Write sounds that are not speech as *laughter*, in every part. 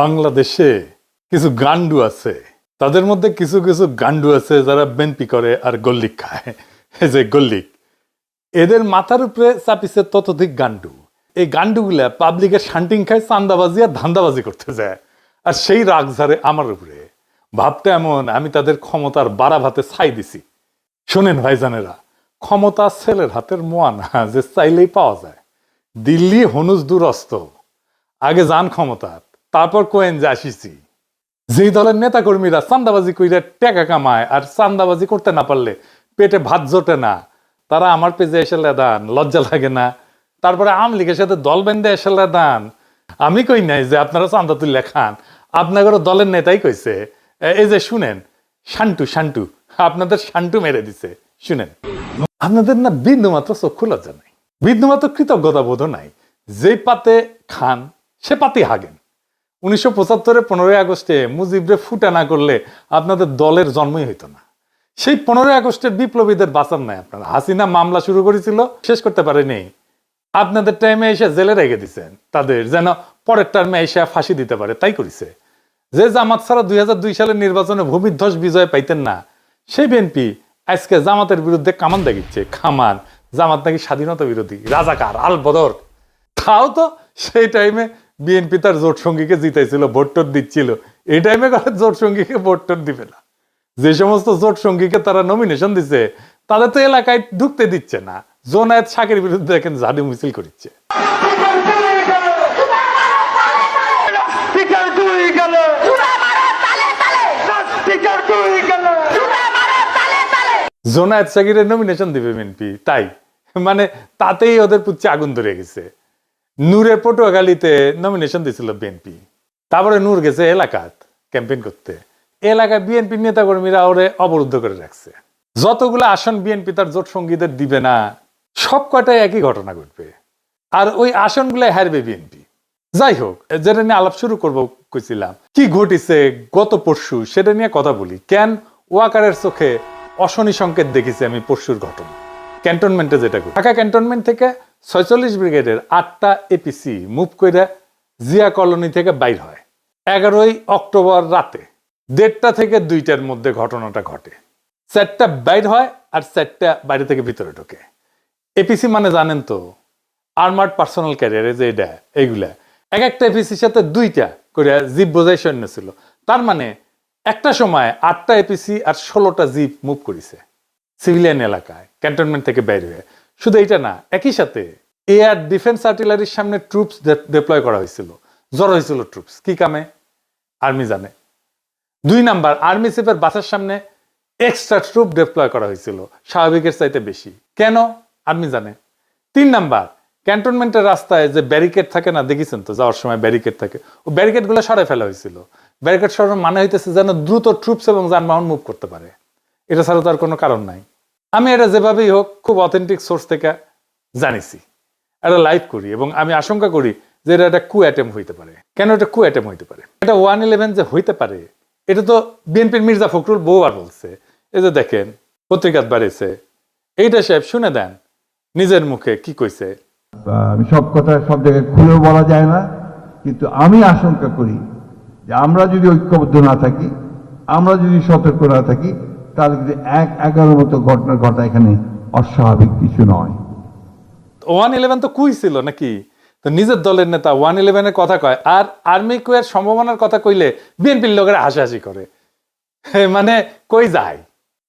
বাংলাদেশে কিছু গান্ডু আছে। তাদের মধ্যে কিছু কিছু গান্ডু আছে যারা বেনপি করে আর গল্লিক খায়। *laughs* যে গল্লিক। এদের মাথার উপরে চাপিছে ততোধিক গান্ডু এই গান্ডুগুলা পাবলিকের শান্টিং খায়, চান্দাবাজি আর ধান্দাবাজি করতে যায়। আর সেই রাগ ঝাড়ে আমার উপরে। ভাবটা এমন, আমি তাদের ক্ষমতার বাড়া ভাতে ছাই দিছি। শোনেন ভাইজানেরা, ক্ষমতা ছেলের হাতের মোয়া না, যে চাইলেই পাওয়া যায়। দিল্লি হনুজ দুরস্ত। আগে যান ক্ষমতা তারপর কোয়েন যে আসিছি। যেই দলের নেতা কর্মীরা চান্দাবাজি কইরা টাকা কামায় আর চান্দাবাজি করতে না পারলে পেটে ভাত জোটে না, তারা আমার পেজে এসে লেদান, লজ্জা লাগে না। তারপরে আম লীগের সাথে দল বেঁধে এসে লেদান। আমি কই নাই যে আপনারা চান্দা তুলে খান। আপনাদের দলের নেতাই কইছে। এই যে শুনেন, শান্টু শান্টু, আপনাদের শান্টু মেরে দিছে। শুনেন, আপনাদের না বিন্দু মাত্র চক্ষু লজ্জা নাই। বিন্দু মাত্র কৃতজ্ঞতা বোধ নাই। যে পাতে খান, সে পাতে হাগেন। উনিশশো পঁচাত্তরে পনেরোই আগস্টে মুজিবরে ফুটা না করলে আপনাদের দলের জন্মই হইতো না। সেই পনেরোই আগস্টের বিপ্লবীদের বাঁচান নাই আপনারা। হাসিনা মামলা শুরু করেছিল, শেষ করতে পারেনি। আপনাদের টাইমে এসে জেলে রেখে দিছেন। তাদের যেন পরের টার্মে এসে ফাঁসি দিতে পারে, তাই করেছে। যে জামাত ছাড়া দুই হাজার দুই সালের নির্বাচনে ভূমিধ্বস বিজয় পাইতেন না, সেই বিএনপি আজকে জামাতের বিরুদ্ধে কামান দেখিচ্ছে। খামান জামাত নাকি স্বাধীনতা বিরোধী, রাজাকার আল বদর তাও তো সেই টাইমে বিএনপি তার জোট সঙ্গীকে জিতাইছিল ভোট টোট দিচ্ছিল। এই টাইমে করে জোট সঙ্গীকে ভোট টোট দিবে না। যে সমস্ত জোট সঙ্গীকে তারা নমিনেশন দিছে তাদের তো এলাকায় ঢুকতে দিচ্ছে না। জোনায়েত শাকের বিরুদ্ধে এখন ঝাড়ু মিছিল করছে গেল। জোনায়েত শাকিরের নমিনেশন দিবে বিএনপি তাই। মানে তাতেই ওদের পুচ্ছে আগুন ধরে গেছে। নূরের পটুয়াখালীতে নমিনেশন দিছিল বিএনপি তারপরে নূর গেছে এলাকাত ক্যাম্পেইন করতে। এলাকায় বিএনপি নেতাকর্মীরা ওরে অবরুদ্ধ করে রাখছে। যতগুলো আসন বিএনপি তার জোট সঙ্গীদের দিবে না, সব কটাই একই ঘটনা ঘটবে। আর ওই আসনগুলো হারবে বিএনপি যাই হোক, যেটা নিয়ে আলাপ শুরু করব কইছিলাম, কি ঘটিছে গত পরশু সেটা নিয়ে কথা বলি। কেন ওয়াকারের চোখে অশনি সংকেত দেখেছি আমি পরশুর ঘটনা? ক্যান্টনমেন্টে যেটা ঢাকা ক্যান্টনমেন্ট থেকে ছয়চল্লিশ ব্রিগেডের আটটা এপিসি মুভ করে জিয়া কলোনি থেকে বাইর হয়। এগারোই অক্টোবর রাতে দেড়টা থেকে দুইটার মধ্যে ঘটনাটা ঘটে। চারটা বাইর হয় আর চারটা বাইরে থেকে ভিতরে ঢোকে। এপিসি মানে জানেন তো, আর্মার্ড পার্সোনাল ক্যারিয়ারে যে এটা, এইগুলা। এক একটা এপিসির সাথে দুইটা করে জিপ বোঝাই সৈন্য ছিল। তার মানে একটা সময় আটটা এপিসি আর ষোলোটা জিপ মুভ করেছে। সিভিলিয়ান এলাকায়, ক্যান্টনমেন্ট থেকে বের হয়ে। শুধু এটা না, একই সাথে এয়ার ডিফেন্স আর্টিলারির সামনে ট্রুপস ডিপ্লয় করা হয়েছিল। জড়ো হয়েছিল ট্রুপস কি কামে? আর্মি জানে। দুই নাম্বার আর্মি চিফের বাসার সামনে এক্সট্রা ট্রুপ ডিপ্লয় করা হয়েছিল, স্বাভাবিকের চাইতে বেশি। কেন? আর্মি জানে। তিন নাম্বার ক্যান্টনমেন্টের রাস্তায় যে ব্যারিকেড থাকে না, দেখেছেন তো, যাওয়ার সময় ব্যারিকেড থাকে ও ব্যারিকেডগুলো সরাই ফেলা হয়েছিল। ব্যারিকেড সরানোর মানে হইতেছে যেন দ্রুত ট্রুপস এবং যানবাহন মুভ করতে পারে। এটা ছাড়া তো আর কোনো কারণ নাই। আমি এটা যেভাবেই হোক খুব অথেন্টিক সোর্স থেকে জানিছি। এটা লাইভ করি এবং আমি আশঙ্কা করি যে এটা একটা কু অ্যাটেম্প হইতে পারে। কেন এটা কু অ্যাটেম্প হইতে পারে? এটা ওয়ান ইলেভেন যে হইতে পারে, এটা তো বিএনপির মির্জা ফখরুল বহুবার বলছে। এই যে দেখেন, পত্রিকাত বাড়িছে এইটা সাহেব শুনে দেন, নিজের মুখে কি কইছে? আমি সব কথা সব জায়গায় খুলেও বলা যায় না, কিন্তু আমি আশঙ্কা করি যে আমরা যদি ঐক্যবদ্ধ না থাকি, আমরা যদি সতর্ক না থাকি কিন্তু এক এগারোর মতো ঘটনা ঘটা এখানে, অস্বাভাবিক কিছু নয়। ওয়ান ইলেভেন তো কুই ছিল নাকি? তো নিজের দলের নেতা ওয়ান ইলেভেনের কথা কয়, আর আর্মি কুয়ের সম্ভাবনার কথা কইলে বিএনপির লোকেরা হাসাহাসি করে। মানে কই যায়?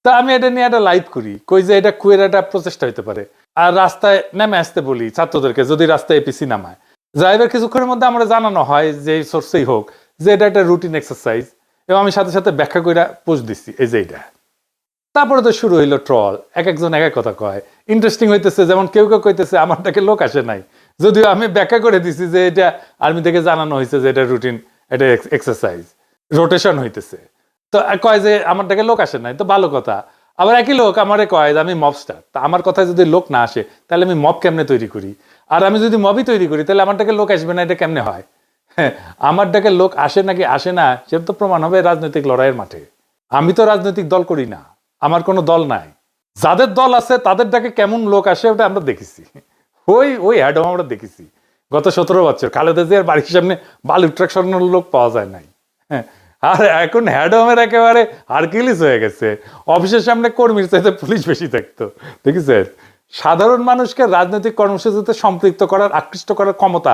তা আমি এটা নিয়ে একটা লাইভ করি, কই যে এটা কুয়ের একটা প্রচেষ্টা হইতে পারে। আর রাস্তায় নেমে আসতে বলি ছাত্রদেরকে, যদি রাস্তায় এপিসি নামায়। যাইবার কিছুক্ষণের মধ্যে আমরা জানানো হয় যে সোর্সেই হোক, যে এটা একটা রুটিন এক্সারসাইজ। এবং আমি সাথে সাথে ব্যাখ্যা করে পোস্ট দিচ্ছি, এই যে এটা তারপরে তো শুরু হইল ট্রল এক একজন এক এক কথা কয়। ইন্টারেস্টিং হইতেছে, যেমন কেউ কেউ কইতেছে, আমারটাকে লোক আসে নাই। যদিও আমি ব্যাখ্যা করে দিছি যে এটা আর্মি থেকে জানানো হয়েছে যে এটা রুটিন এটা এক্সারসাইজ রোটেশন হইতেছে। তো কয় যে আমারটাকে লোক আসে নাই, তো ভালো কথা। আবার একই লোক আমারে কয় যে আমি মবস্টার তা আমার কথায় যদি লোক না আসে, তাহলে আমি মব কেমনে তৈরি করি? আর আমি যদি মবই তৈরি করি, তাহলে আমার আমারটাকে লোক আসবে না, এটা কেমনে হয়? হ্যাঁ আমারটাকে লোক আসে নাকি আসে না সেটা তো প্রমাণ হবে রাজনৈতিক লড়াইয়ের মাঠে। আমি তো রাজনৈতিক দল করি না। আমার কোনো দল নাই। যাদের দল আছে তাদের ডাকে কেমন লোক আসে ওটা আমরা দেখেছি। ওই ওই অ্যাডম আমরা দেখেছি। গত সতেরো বছর খালেদা জিয়ার বাড়ির সামনে বালু ট্রাক লোক পাওয়া যায় নাই। হ্যাঁ, আর এখন হ্যাডমের একেবারে হারকিলিস হয়ে গেছে। অফিসের সামনে কর্মীর চাইতে পুলিশ বেশি থাকতো দেখেছেন? সাধারণ মানুষকে রাজনৈতিক কর্মসূচিতে সম্পৃক্ত করার আকৃষ্ট করার ক্ষমতা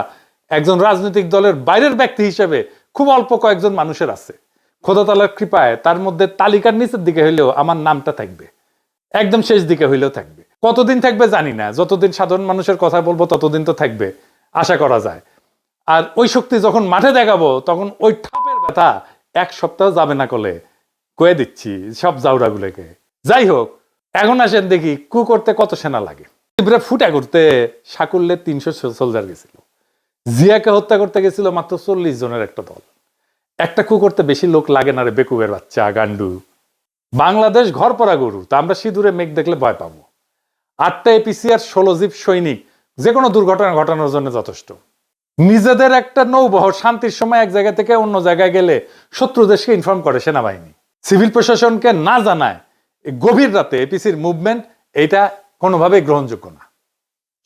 একজন রাজনৈতিক দলের বাইরের ব্যক্তি হিসেবে খুব অল্প কয়েকজন মানুষের আছে। খোদাতালার কৃপায় তার মধ্যে তালিকার নিচের দিকে হইলেও আমার নামটা থাকবে। একদম শেষ দিকে হইলেও থাকবে। কতদিন থাকবে জানি না। যতদিন সাধারণ মানুষের কথা বলব, ততদিন তো থাকবে, আশা করা যায়। আর ওই শক্তি যখন মাঠে দেখাবো, তখন ওই ঠাপের ব্যথা এক সপ্তাহ যাবে না কলে। কয়ে দিচ্ছি সব জাউরাগুলোকে। যাই হোক, এখন আসেন দেখি কু করতে কত সেনা লাগে। ত্রিপুরা ফুটা করতে সাকুল্যে তিনশো সোলজার গেছিল। জিয়াকে হত্যা করতে গেছিল মাত্র চল্লিশ জনের একটা দল। একটা কু করতে বেশি লোক লাগে না রে বেকুবের বাচ্চা, গান্ডু। বাংলাদেশ ঘর পরা গরু, তা আমরা সিঁদুরে মেঘ দেখলে ভয় পাবো। আটটা এপিসি আর ষোলো জীব সৈনিক যে কোনো দুর্ঘটনা ঘটানোর জন্য যথেষ্ট। নিজেদের একটা নৌবহর শান্তির সময় এক জায়গা থেকে অন্য জায়গায় গেলে শত্রু দেশকে ইনফর্ম করে সেনাবাহিনী। সিভিল প্রশাসনকে না জানায় গভীর রাতে এপিসির মুভমেন্ট এটা কোনোভাবেই গ্রহণযোগ্য না।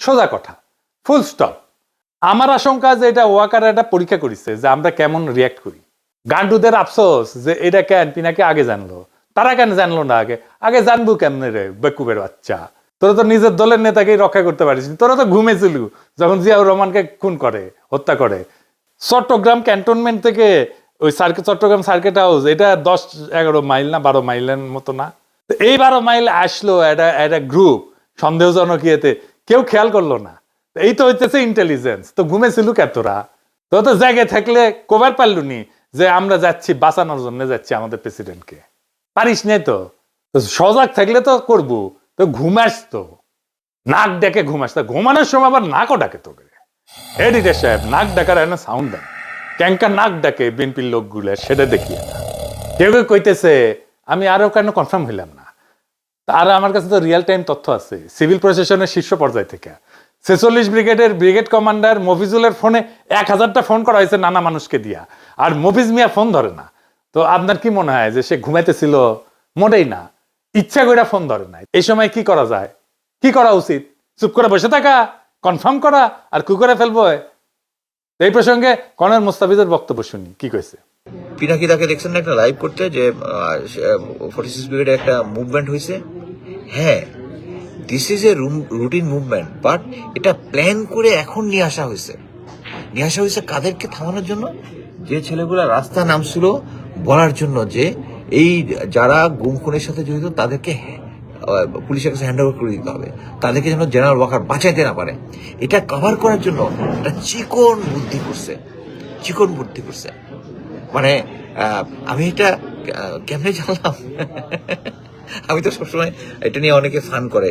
সোজা কথা ফুল স্টপ আমার আশঙ্কা যে এটা ওয়াকার একটা পরীক্ষা করেছে যে আমরা কেমন রিয়াক্ট করি। গান্ডুদের আফসোস যে এটা কেন? পিনাকে আগে জানলো। তারা কেন জানলো না আগে? আগে জানব কেমনে রে বেকুবের বাচ্চা? তোরা তো নিজের দলের নেতাকেই রক্ষা করতে পারিস তোরা তো ঘুমেছিল যখন জিয়াউর রহমানকে খুন করে, হত্যা করে। চট্টগ্রাম ক্যান্টনমেন্ট থেকে ওই সার্কেট চট্টগ্রাম সার্কেট হাউস, এটা দশ, এগারো মাইল না, বারো মাইলের মতো না? এই বারো মাইল আসলো একটা একটা গ্রুপ সন্দেহজনক ইয়েতে। কেউ খেয়াল করল না। এই তো হইতেছে ইন্টেলিজেন্স তো ঘুমেছিল কে তোরা? তো তো জায়গায় থাকলে কবার পারলুনি। যে আমরা যাচ্ছি, বাঁচানোর জন্য যাচ্ছি আমাদের প্রেসিডেন্টকে পারিস নাই তো? সজাগ থাকলে তো করব। তো ঘুমাস তো নাক ডেকে ঘুমাস তা ঘুমানোর সময় আবার নাকও ডাকে তোকে। এডিটার সাহেব, নাক ডাকার একটা সাউন্ড নাক ডাকে বিএনপির লোকগুলো, সেটা দেখিয়ে না কেউ কেউ কইতেছে, আমি আরও কেন কনফার্ম হইলাম না? আর আমার কাছে তো রিয়েল টাইম তথ্য আছে। সিভিল প্রশাসনের শীর্ষ পর্যায় থেকে। ছেচল্লিশ ব্রিগেডের ব্রিগেড কমান্ডার মফিজুলের ফোনে এক হাজারটা ফোন করা হয়েছে নানা মানুষকে দিয়া। আর মফিজ মিয়া ফোন ধরে না। তো আপনার কি মনে হয় যে সে ঘুমাইতেছিল? মোটেই না। ইচ্ছা করে ফোন ধরে না এই সময় কি করা যায়? কি করা উচিত? চুপ করে বসে থাকা কনফার্ম করা, আর কি করে ফেলব এই প্রসঙ্গে কর্নেল মুস্তাফিজের বক্তব্য শুনি। কি কইছে? পিনাকি তাকে দেখছেন না একটা লাইভ করতে যে ফোর্টি সিক্স ব্রিগেডে একটা মুভমেন্ট হয়েছে হ্যাঁ this is a routine movement but এটা প্ল্যান করে এখন নিয়ে আসা হয়েছে নিয়ে আসা হয়েছে কাদেরকে থামানোর জন্য? যে ছেলেগুলা রাস্তা নামছিল বলার জন্য যে এই যারা গুম খুনের সাথে জড়িত তাদেরকে পুলিশের কাছে হ্যান্ড ওভার করে দিতে হবে। তাদেরকে যেন জেনারেল ওয়াকার বাঁচাইতে না পারে। এটা কভার করার জন্য একটা চিকন বুদ্ধি করছে। চিকন বুদ্ধি করছে। মানে আমি এটা কেমনে জানলাম? *laughs* আমি তো সবসময় এটা নিয়ে অনেকে ফান করে।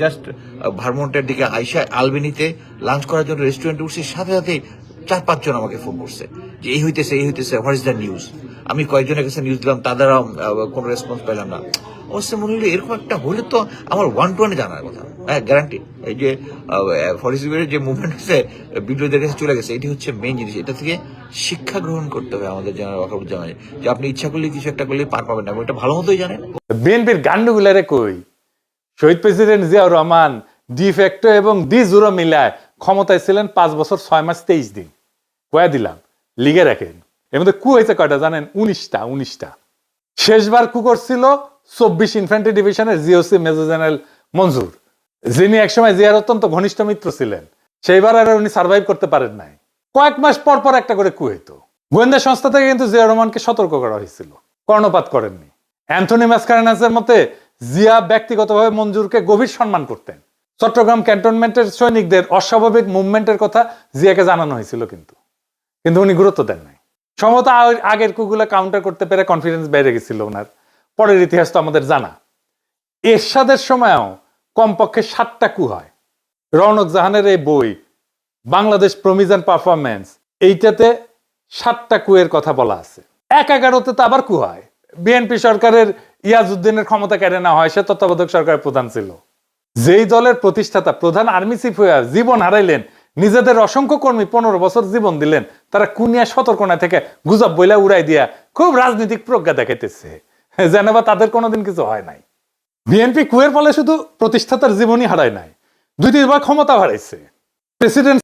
জাস্ট ভারমন্টের দিকে আইসা আলবেনিতে লাঞ্চ করার জন্য রেস্টুরেন্টে উঠছি, সাথে সাথে চার পাঁচজন আমাকে ফোন করছে যে, এই হইতেছে এই হইতেছে হোয়াট ইজ দ্য নিউজ আমি কয়েকজনের কাছে নিউজ দিলাম, তাদেরও কোনো রেসপন্স পেলাম না। অবশ্যই মনে হলো এরকম একটা হলে তো আমার ওয়ান টু ওয়ানে জানার কথা। হ্যাঁ গ্যারান্টি এই যে ফরেস্টের যে মুভমেন্ট হচ্ছে বিদ্রোহীদের কাছে চলে গেছে, এটি হচ্ছে মেন জিনিস। এটা থেকে শিক্ষা গ্রহণ করতে হবে আমাদের জেনারেল ওয়াকারুজ্জামানে যে আপনি ইচ্ছা করলে কিছু একটা করলে পার পাবেন না এটা ভালো মতোই জানেন। বিএনপির গান্ডুগুলারে কই? শহীদ president Ziaur Rahman de facto এবং ডি জুরো মিলায় ক্ষমতায় ছিলেন পাঁচ বছর, ছয় মাস, তেইশ দিন। কয়া দিলাম, লিগে রাখেন। এর মধ্যে কু হয়েছে কয়টা জানেন? উনিশটা উনিশটা। শেষবার কু করছিল চব্বিশ ইনফ্যান্ট্রি ডিভিশনের জিওসি মেজর জেনারেল মঞ্জুর, যিনি একসময় জিয়ার অত্যন্ত ঘনিষ্ঠ মিত্র ছিলেন। সেইবার আর উনি সার্ভাইভ করতে পারেন নাই। কয়েক মাস পর পর একটা করে কু হইতো। গোয়েন্দা সংস্থা থেকে কিন্তু জিয়া রহমানকে সতর্ক করা হয়েছিল। কর্ণপাত করেননি। অ্যান্থনি ম্যাসকারেনাসের মতে জিয়া ব্যক্তিগতভাবে মঞ্জুরকে গভীর সম্মান করতেন। চট্টগ্রাম ক্যান্টনমেন্টের সৈনিকদের অস্বাভাবিক মুভমেন্টের কথা জিয়াকে জানানো হয়েছিল কিন্তু। কিন্তু উনি গুরুত্ব দেন নাই। সম্ভবত আগের কুগুলা কাউন্টার করতে পেরে কনফিডেন্স বেড়ে গেছিল ওনার। পরের ইতিহাস তো আমাদের জানা। এরশাদের সময়ও কমপক্ষে সাতটা কু হয়। রৌনক জাহানের এই বই, বাংলাদেশ প্রমিজ অ্যান্ড পারফরমেন্স এইটাতে সাতটা কুয়ের কথা বলা আছে। এক এগারোতে তো আবার কু হয়। বিএনপি সরকারের ইয়াজউদ্দিনের ক্ষমতা কেড়ে নেওয়া হয়, সে তত্ত্বাবধায়ক সরকারের প্রধান ছিল। যেই দলের প্রতিষ্ঠাতা, প্রধান আর্মি চিফ হয়ে জীবন হারাইলেন, নিজেদের অসংখ্য কর্মী পনেরো বছর জীবন দিলেন, তারা কুনিয়া সতর্কনা থেকে গুজব বইলা উড়াই দিয়া খুব রাজনৈতিক প্রজ্ঞা দেখাইতেছে। যেন বা তাদের কোনোদিন কিছু হয় নাই। বিএনপি কুয়ের ফলে শুধু প্রতিষ্ঠাতার জীবনই হারায় নাই দুই তিনবার ক্ষমতা হারাইছে। প্রেসিডেন্ট